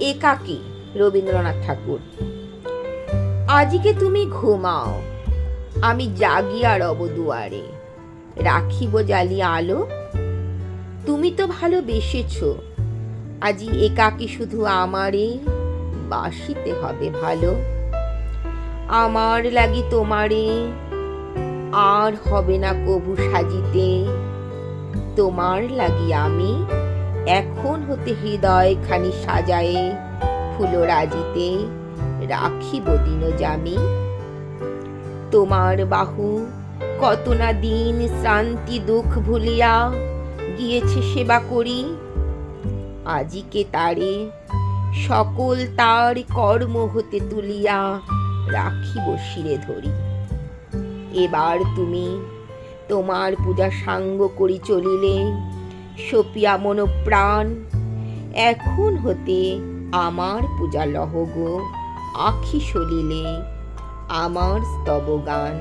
একাকী রবীন্দ্রনাথ ঠাকুর। আজকে তুমি ঘুমাও, আমি জাগিয়া রব দুয়ারে। রাখিব জ্বালি আলো, তুমি তো ভালোবেসেছ, আজি একাকী শুধু আমারে বাসিতে হবে ভালো। আমার লাগি তোমারে আর হবে না কবু সাজিতে, তোমার লাগি আমি এখন হতে হৃদয় খানি সাজায়ে ফুলরাজিতে রাখিব দিন জামি। তোমার বাহু, কত না দিন শ্রান্তি দুঃখ ভুলিয়া গিয়েছে সেবা করি। আজিকে তারে, সকল তার কর্ম হতে তুলিয়া রাখিব শিরে ধরি। এবার তুমি তোমার পূজা সাঙ্গ করি চলিলে সপিয়া মনোপ্রাণ। এখন হতে আমার পূজা লহগ আখি সলিলে আমার স্তব গান